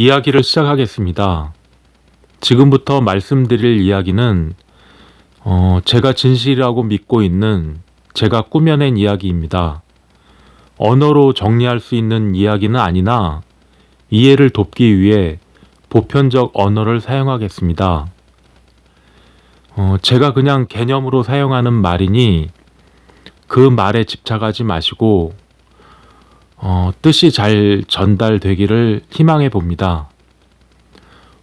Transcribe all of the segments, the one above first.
이야기를 시작하겠습니다. 지금부터 말씀드릴 이야기는 어, 제가 진실이라고 믿고 있는 제가 꾸며낸 이야기입니다. 언어로 정리할 수 있는 이야기는 아니나 이해를 돕기 위해 보편적 언어를 사용하겠습니다. 어, 제가 그냥 개념으로 사용하는 말이니 그 말에 집착하지 마시고 어, 뜻이 잘 전달되기를 희망해 봅니다.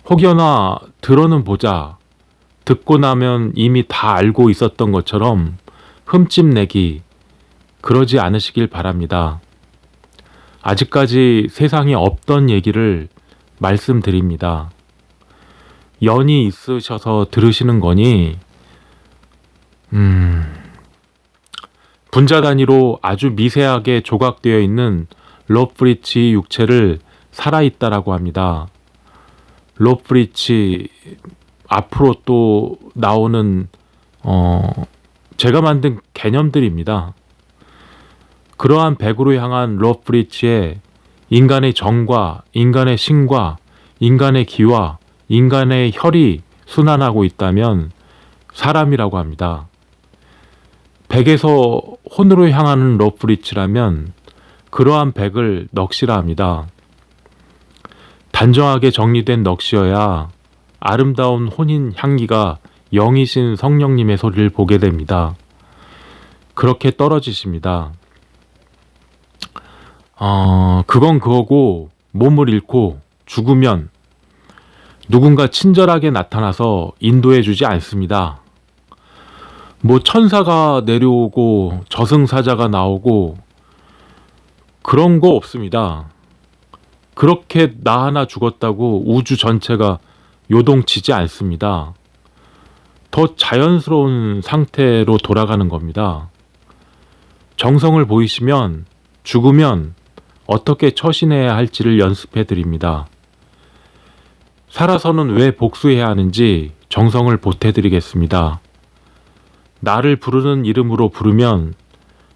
혹여나 들어는 보자, 듣고 나면 이미 다 알고 있었던 것처럼 흠집 내기, 그러지 않으시길 바랍니다. 아직까지 세상에 없던 얘기를 말씀드립니다. 연이 있으셔서 들으시는 거니, 음, 분자 단위로 아주 미세하게 조각되어 있는 로프리치 육체를 살아있다라고 합니다. 로프리치 앞으로 또 나오는 어 제가 만든 개념들입니다. 그러한 백으로 향한 로프리치에 인간의 정과 인간의 신과 인간의 기와 인간의 혈이 순환하고 있다면 사람이라고 합니다. 백에서 혼으로 향하는 러프리치라면 그러한 백을 넋이라 합니다. 단정하게 정리된 넋이어야 아름다운 혼인 향기가 영이신 성령님의 소리를 보게 됩니다. 그렇게 떨어지십니다. 어, 그건 그거고 몸을 잃고 죽으면 누군가 친절하게 나타나서 인도해 주지 않습니다. 뭐 천사가 내려오고 저승사자가 나오고 그런 거 없습니다. 그렇게 나 하나 죽었다고 우주 전체가 요동치지 않습니다. 더 자연스러운 상태로 돌아가는 겁니다. 정성을 보이시면 죽으면 어떻게 처신해야 할지를 연습해 드립니다. 살아서는 왜 복수해야 하는지 정성을 보태 드리겠습니다. 나를 부르는 이름으로 부르면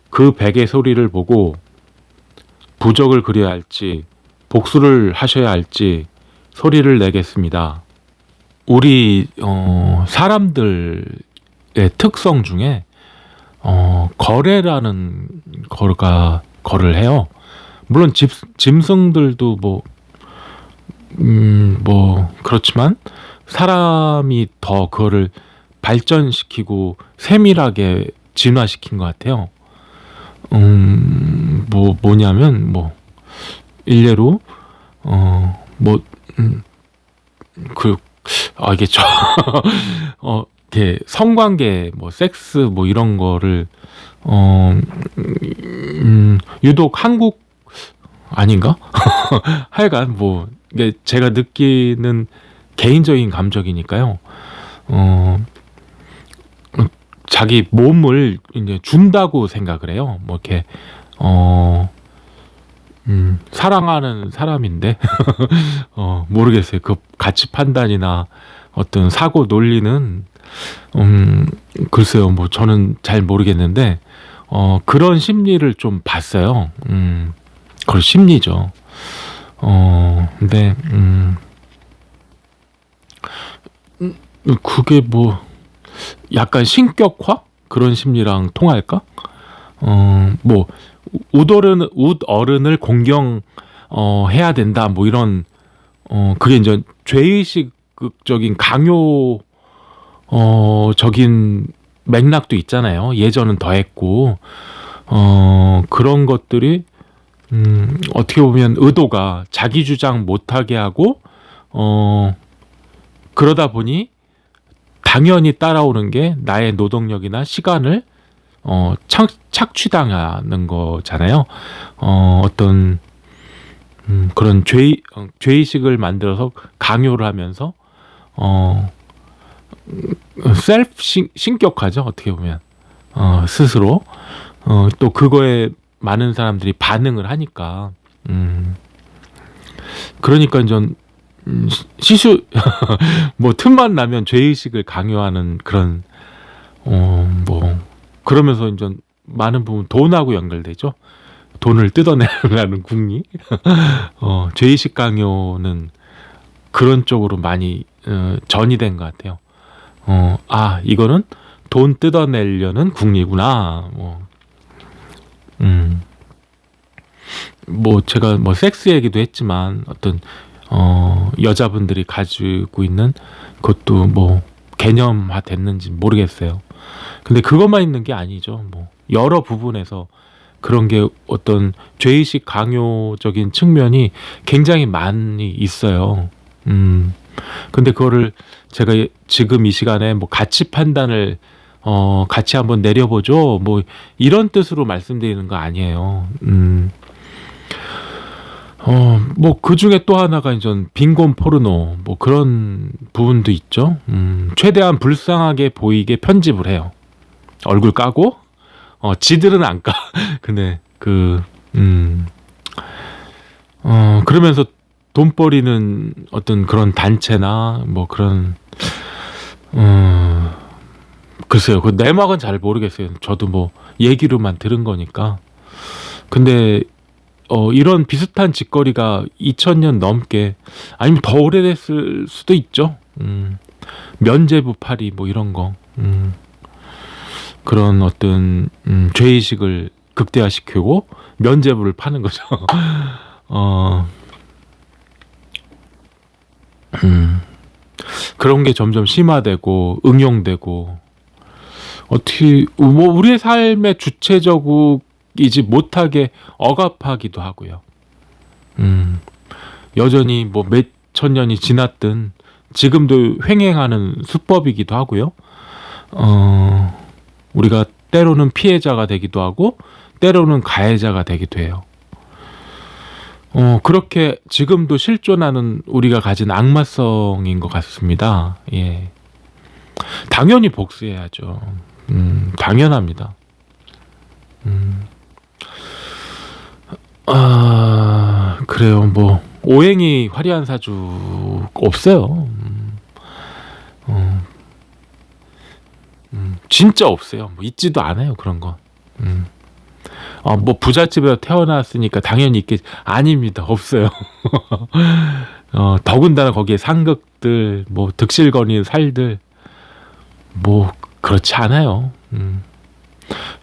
그 백의 소리를 보고 부적을 그려야 할지 복수를 하셔야 할지 소리를 내겠습니다. 우리 어, 사람들의 특성 중에 어, 거래라는 거가 거를 해요. 물론 집, 짐승들도 뭐, 음, 뭐, 그렇지만 사람이 더 그거를 발전시키고 세밀하게 진화시킨 것 같아요. 음, 뭐, 뭐냐면, 뭐, 일례로, 어, 뭐, 음, 그, 아, 이게 저, 어, 이렇게 성관계, 뭐, 섹스, 뭐, 이런 거를, 어, 음, 유독 한국, 아닌가? 하여간, 뭐, 이게 제가 느끼는 개인적인 감정이니까요. 어, 자기 몸을 이제 준다고 생각을 해요. 뭐 이렇게 어 음, 사랑하는 사람인데 어 모르겠어요. 그 가치 판단이나 어떤 사고 논리는 음 글쎄요. 뭐 저는 잘 모르겠는데 어 그런 심리를 좀 봤어요. 음. 그걸 심리죠. 어 근데 음 그게 뭐 약간 신격화 그런 심리랑 통할까? 어, 뭐 우어른 웃 어른을 공경 어, 해야 된다 뭐 이런 어 그게 이제 죄의식적인 강요 어 적인 맥락도 있잖아요. 예전은 더했고 어 그런 것들이 음 어떻게 보면 의도가 자기 주장 못하게 하고 어 그러다 보니 당연히 따라오는 게 나의 노동력이나 시간을 어, 착, 착취당하는 거잖아요. 어, 어떤 음, 그런 죄 어, 죄의식을 만들어서 강요를 하면서 어, 셀프 신, 신격화죠 어떻게 보면. 어, 스스로. 어, 또 그거에 많은 사람들이 반응을 하니까. 음, 그러니까 좀 음, 시수 뭐 틈만 나면 죄의식을 강요하는 그런 어뭐 그러면서 이제 많은 부분 돈하고 연결되죠. 돈을 뜯어내려는 궁리. 어 죄의식 강요는 그런 쪽으로 많이 어, 전이 된 것 같아요. 어, 아 이거는 돈 뜯어내려는 궁리구나. 뭐, 음, 뭐 제가 뭐 섹스 얘기도 했지만 어떤 어, 여자분들이 가지고 있는 그것도 뭐 개념화 됐는지 모르겠어요. 근데 그것만 있는 게 아니죠. 뭐 여러 부분에서 그런 게 어떤 죄의식 강요적인 측면이 굉장히 많이 있어요. 음. 근데 그거를 제가 지금 이 시간에 뭐 가치 판단을 어 같이 한번 내려보죠. 뭐 이런 뜻으로 말씀드리는 거 아니에요. 음. 어, 뭐, 그 중에 또 하나가 이제 빈곤 포르노, 뭐 그런 부분도 있죠. 음, 최대한 불쌍하게 보이게 편집을 해요. 얼굴 까고, 어, 지들은 안 까. 근데, 그, 음, 어, 그러면서 돈벌이는 어떤 그런 단체나 뭐 그런, 어, 글쎄요. 그 내막은 잘 모르겠어요. 저도 뭐 얘기로만 들은 거니까. 근데 어, 이런 비슷한 짓거리가 2000년 넘게 아니면 더 오래됐을 수도 있죠. 음, 면제부 파리 뭐 이런 거. 음, 그런 어떤 음, 죄의식을 극대화시키고 면제부를 파는 거죠. 어, 음, 그런 게 점점 심화되고 응용되고 어떻게 뭐 우리의 삶의 주체적으로 이지 못하게 억압하기도 하고요. 음, 여전히 뭐 몇 천 년이 지났든 지금도 횡행하는 수법이기도 하고요. 어, 우리가 때로는 피해자가 되기도 하고 때로는 가해자가 되기도 해요. 어, 그렇게 지금도 실존하는 우리가 가진 악마성인 것 같습니다. 예. 당연히 복수해야죠. 음, 당연합니다. 음. 아 그래요. 뭐 오행이 화려한 사주 없어요. 음, 어, 음, 진짜 없어요. 뭐 있지도 않아요 그런 거. 음. 어, 뭐 부잣집에 태어났으니까 당연히 있겠 아닙니다. 없어요. 어, 더군다나 거기에 상극들, 뭐 득실거리는 살들, 뭐 그렇지 않아요. 음.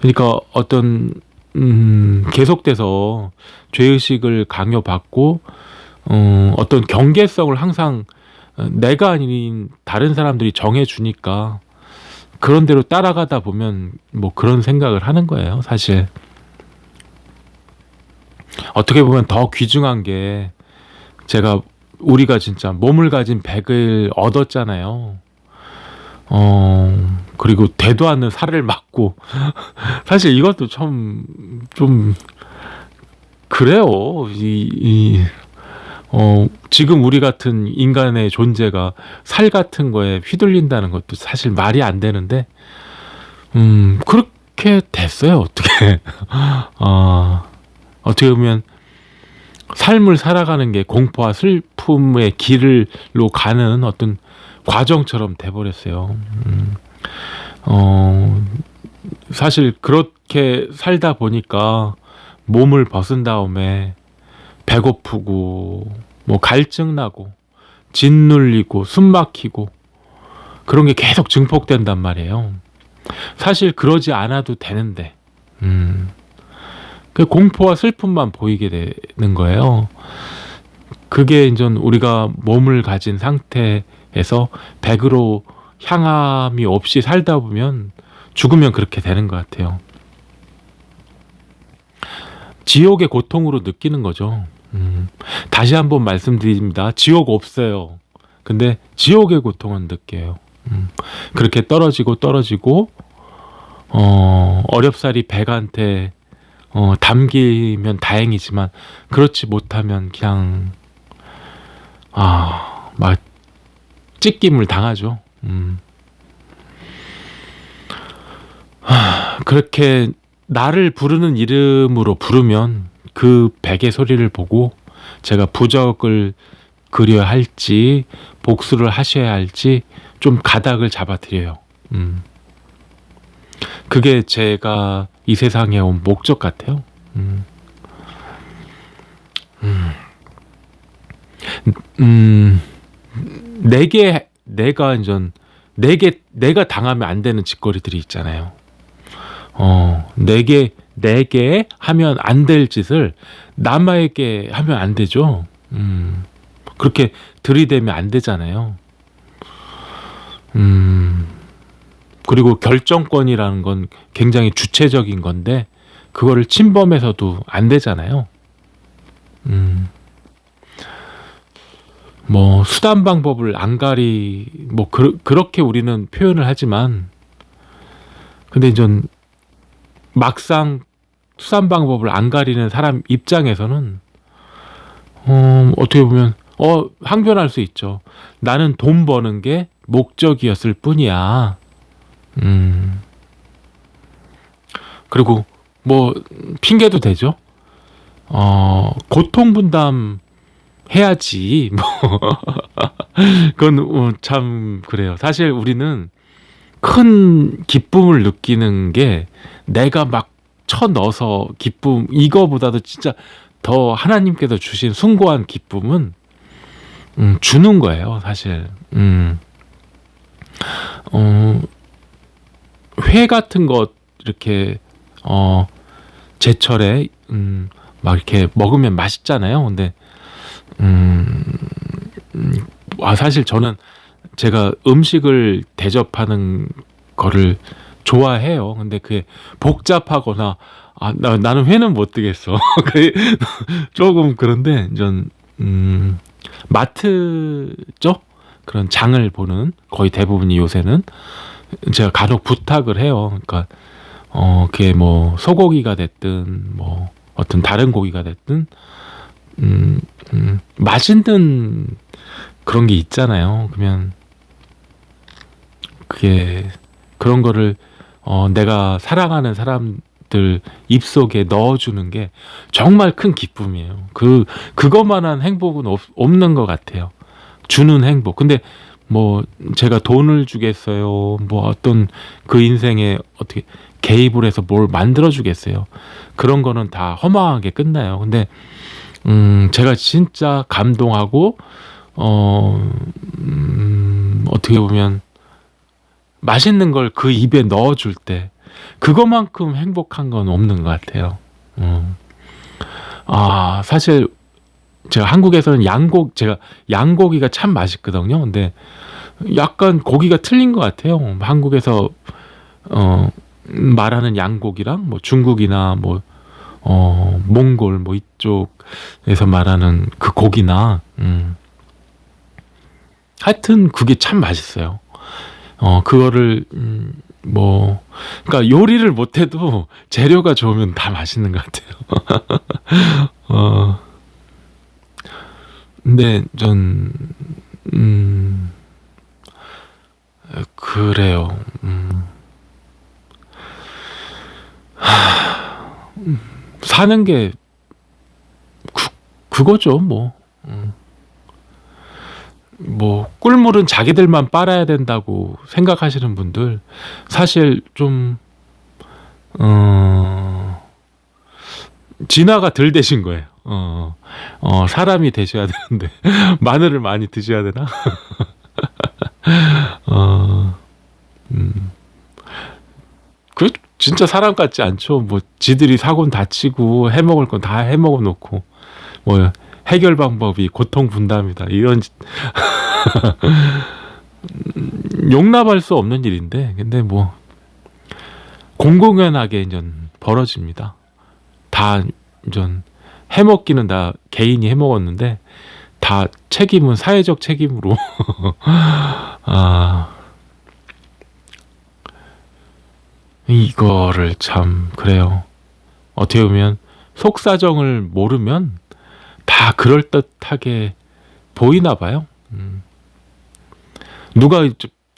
그러니까 어떤 음, 계속돼서 죄의식을 강요받고 어, 어떤 경계성을 항상 내가 아닌 다른 사람들이 정해주니까 그런 대로 따라가다 보면 뭐 그런 생각을 하는 거예요, 사실. 어떻게 보면 더 귀중한 게 제가 우리가 진짜 몸을 가진 백을 얻었잖아요. 어, 그리고 되도 않는 살을 맞고 사실 이것도 참 좀 그래요. 이, 이 어, 지금 우리 같은 인간의 존재가 살 같은 거에 휘둘린다는 것도 사실 말이 안 되는데, 음, 그렇게 됐어요, 어떻게. 어, 어떻게 보면, 삶을 살아가는 게 공포와 슬픔의 길로 가는 어떤 과정처럼 돼버렸어요. 음. 어, 사실 그렇게 살다 보니까 몸을 벗은 다음에 배고프고 뭐 갈증 나고 짓눌리고 숨 막히고 그런 게 계속 증폭된단 말이에요. 사실 그러지 않아도 되는데, 음, 그 공포와 슬픔만 보이게 되는 거예요. 그게 이제 우리가 몸을 가진 상태 에서 백으로 향함이 없이 살다 보면 죽으면 그렇게 되는 것 같아요. 지옥의 고통으로 느끼는 거죠. 음, 다시 한번 말씀드립니다. 지옥 없어요. 근데 지옥의 고통은 느껴요. 음, 그렇게 떨어지고 떨어지고 어, 어렵사리 백한테 어, 담기면 다행이지만 그렇지 못하면 그냥 아 막 찢김을 당하죠. 음. 하, 그렇게 나를 부르는 이름으로 부르면 그 백의 소리를 보고 제가 부적을 그려야 할지 복수를 하셔야 할지 좀 가닥을 잡아드려요. 음. 그게 제가 이 세상에 온 목적 같아요. 음. 음. 음. 내게 내가 이제 내게 내가 당하면 안 되는 짓거리들이 있잖아요. 어, 내게 내게 하면 안 될 짓을 남에게 하면 안 되죠. 음. 그렇게 들이대면 안 되잖아요. 음. 그리고 결정권이라는 건 굉장히 주체적인 건데 그거를 침범해서도 안 되잖아요. 음. 뭐 수단 방법을 안 가리 뭐 그, 그렇게 우리는 표현을 하지만 근데 이제 막상 수단 방법을 안 가리는 사람 입장에서는 어, 어떻게 보면 어 항변할 수 있죠. 나는 돈 버는 게 목적이었을 뿐이야. 음. 그리고 뭐 핑계도 되죠. 어 고통 분담 해야지. 뭐 그건 어, 참 그래요. 사실 우리는 큰 기쁨을 느끼는 게 내가 막 쳐 넣어서 기쁨 이거보다도 진짜 더 하나님께서 주신 숭고한 기쁨은 음, 주는 거예요, 사실. 음. 어, 회 같은 것 이렇게 어 제철에 음, 막 이렇게 먹으면 맛있잖아요. 근데 음, 음, 아 사실 저는 제가 음식을 대접하는 거를 좋아해요. 근데 그게 복잡하거나 아, 나, 나는 회는 못 뜨겠어. 조금 그런데 전 음, 마트죠? 그런 장을 보는 거의 대부분이 요새는 제가 간혹 부탁을 해요. 그러니까 어, 그게 뭐 소고기가 됐든 뭐 어떤 다른 고기가 됐든 음, 음, 맛있는 그런 게 있잖아요. 그러면 그게 그런 거를 어, 내가 사랑하는 사람들 입속에 넣어주는 게 정말 큰 기쁨이에요. 그 그것만한 행복은 없, 없는 것 같아요. 주는 행복. 근데 뭐 제가 돈을 주겠어요. 뭐 어떤 그 인생에 어떻게 개입을 해서 뭘 만들어 주겠어요. 그런 거는 다 허망하게 끝나요. 근데 음 제가 진짜 감동하고 어 음, 어떻게 보면 맛있는 걸 그 입에 넣어 줄 때 그것만큼 행복한 건 없는 것 같아요. 음. 아 사실 제가 한국에서는 양고 제가 양고기가 참 맛있거든요. 근데 약간 고기가 틀린 것 같아요. 한국에서 어 말하는 양고기랑 뭐 중국이나 뭐 어, 몽골 뭐 이쪽에서 말하는 그 고기나 음. 하여튼 그게 참 맛있어요. 어 그거를 음, 뭐 그러니까 요리를 못 해도 재료가 좋으면 다 맛있는 것 같아요. 어 근데 전 음. 그래요. 음. 하, 사는 게 그, 그거죠, 뭐. 음. 뭐 꿀물은 자기들만 빨아야 된다고 생각하시는 분들 사실 좀 어, 진화가 덜 되신 거예요. 어, 어, 사람이 되셔야 되는데 마늘을 많이 드셔야 되나? 어, 음. 그 진짜 사람 같지 않죠. 뭐 지들이 사고는 다치고 해먹을 건 다 해먹어 놓고 뭐 해결 방법이 고통 분담이다 이런 용납할 수 없는 일인데 근데 뭐 공공연하게 이제 벌어집니다. 다 이제 해먹기는 다 개인이 해먹었는데 다 책임은 사회적 책임으로 아 이거를 참 그래요. 어떻게 보면 속사정을 모르면 다 그럴듯하게 보이나 봐요. 음. 누가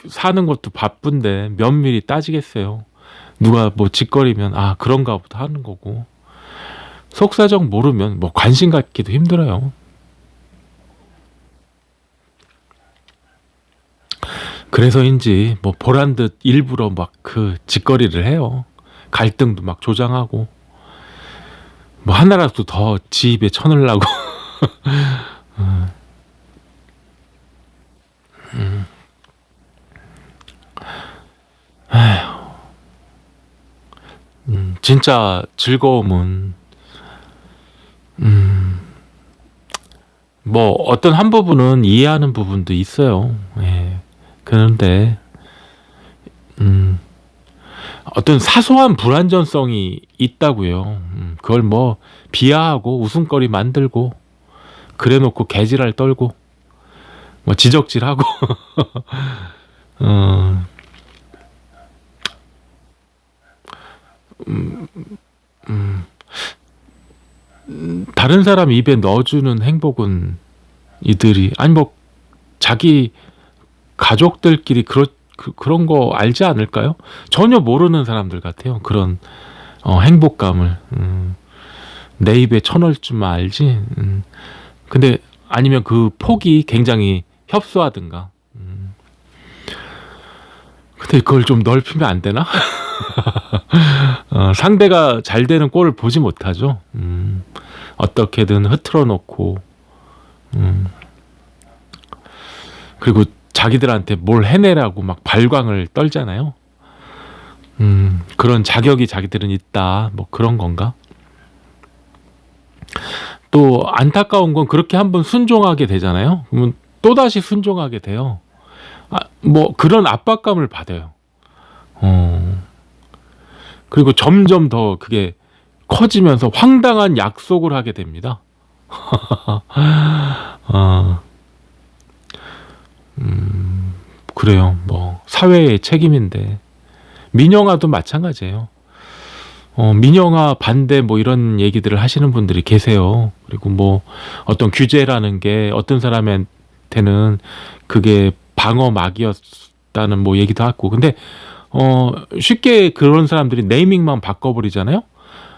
사는 것도 바쁜데 면밀히 따지겠어요. 누가 뭐 짓거리면 아 그런가 보다 하는 거고 속사정 모르면 뭐 관심 갖기도 힘들어요. 그래서인지 뭐 보란 듯 일부러 막 그 짓거리를 해요. 갈등도 막 조장하고 뭐 하나라도 더 지입에 쳐넣으려고 음. 음. 음, 진짜 즐거움은 음, 뭐 어떤 한 부분은 이해하는 부분도 있어요. 예. 그런데 음, 어떤 사소한 불안전성이 있다고요. 음, 그걸 뭐 비하하고 웃음거리 만들고 그래놓고 개지랄 떨고 뭐 지적질하고 어, 음, 음, 음, 다른 사람 입에 넣어주는 행복은 이들이 아니 뭐 자기 가족들끼리 그런 그, 그런 거 알지 않을까요? 전혀 모르는 사람들 같아요. 그런 어, 행복감을 음, 내 입에 줄만 알지. 음, 근데 아니면 그 폭이 굉장히 협소하든가. 음. 근데 그걸 좀 넓히면 안 되나? 어, 상대가 잘 되는 꼴을 보지 못하죠. 음, 어떻게든 흐트러 놓고, 음, 그리고 자기들한테 뭘 해내라고 막 발광을 떨잖아요. 음, 그런 자격이 자기들은 있다. 뭐 그런 건가? 또 안타까운 건 그렇게 한번 순종하게 되잖아요. 그러면 또다시 순종하게 돼요. 아, 뭐 그런 압박감을 받아요. 어. 그리고 점점 더 그게 커지면서 황당한 약속을 하게 됩니다. 어. 음, 그래요. 뭐 사회의 책임인데 민영화도 마찬가지예요. 어, 민영화 반대 뭐 이런 얘기들을 하시는 분들이 계세요. 그리고 뭐 어떤 규제라는 게 어떤 사람한테는 그게 방어막이었다는 뭐 얘기도 하고. 근데 어, 쉽게 그런 사람들이 네이밍만 바꿔버리잖아요.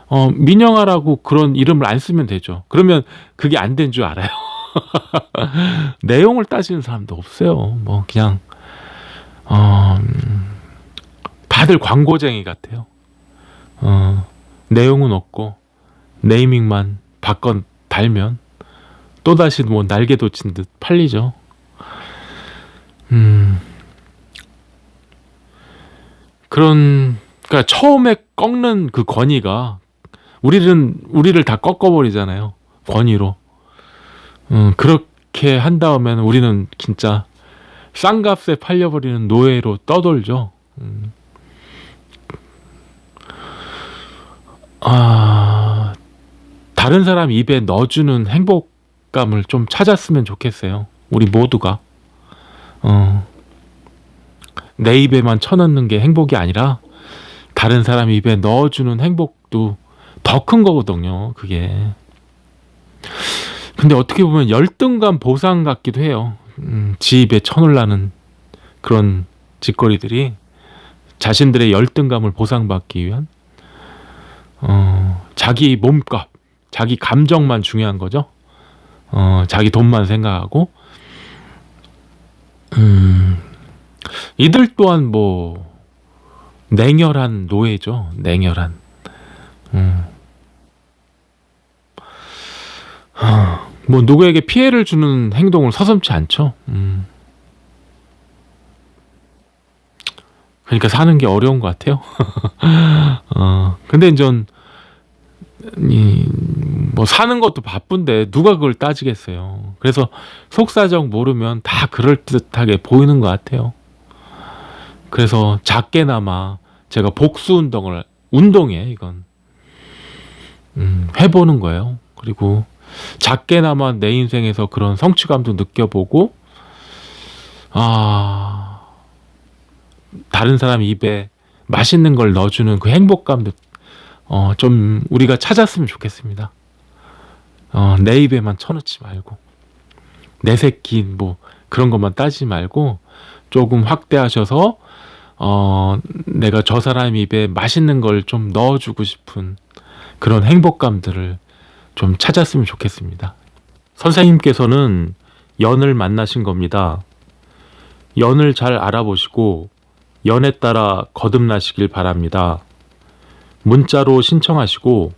어, 민영화라고 그런 이름을 안 쓰면 되죠. 그러면 그게 안 된 줄 알아요. 내용을 따지는 사람도 없어요. 뭐 그냥 어, 음, 다들 광고쟁이 같아요. 어, 내용은 없고 네이밍만 바꿔 달면 또 다시 뭐 날개 돋친 듯 팔리죠. 음. 그런 그러니까 처음에 꺾는 그 권위가 우리는 우리를 다 꺾어 버리잖아요. 권위로. 음, 그렇게 한 다음에는 우리는 진짜 싼 값에 팔려버리는 노예로 떠돌죠. 음. 아, 다른 사람 입에 넣어주는 행복감을 좀 찾았으면 좋겠어요. 우리 모두가. 어, 내 입에만 쳐넣는 게 행복이 아니라 다른 사람 입에 넣어주는 행복도 더 큰 거거든요. 그게. 근데 어떻게 보면 열등감 보상 같기도 해요. 음, 지 입에 쳐넣으라는 그런 짓거리들이 자신들의 열등감을 보상받기 위한 어, 자기 몸값, 자기 감정만 중요한 거죠. 어, 자기 돈만 생각하고 음, 이들 또한 뭐 냉혈한 노예죠. 냉혈한. 음. 하, 뭐 누구에게 피해를 주는 행동을 서슴지 않죠. 음. 그러니까 사는 게 어려운 것 같아요. 어, 근데 이제 이뭐 사는 것도 바쁜데 누가 그걸 따지겠어요. 그래서 속사정 모르면 다 그럴 듯하게 보이는 것 같아요. 그래서 작게나마 제가 복수 운동을 운동에 이건 음, 해보는 거예요. 그리고 작게나마 내 인생에서 그런 성취감도 느껴보고 아 다른 사람 입에 맛있는 걸 넣어주는 그 행복감도 어, 좀 우리가 찾았으면 좋겠습니다. 어, 내 입에만 쳐넣지 말고 내 새끼 뭐 그런 것만 따지지 말고 조금 확대하셔서 어, 내가 저 사람 입에 맛있는 걸 좀 넣어주고 싶은 그런 행복감들을 좀 찾았으면 좋겠습니다. 선생님께서는 연을 만나신 겁니다. 연을 잘 알아보시고 연에 따라 거듭나시길 바랍니다. 문자로 신청하시고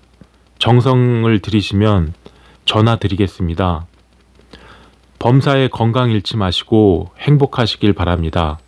정성을 들이시면 전화 드리겠습니다. 범사에 건강 잃지 마시고 행복하시길 바랍니다.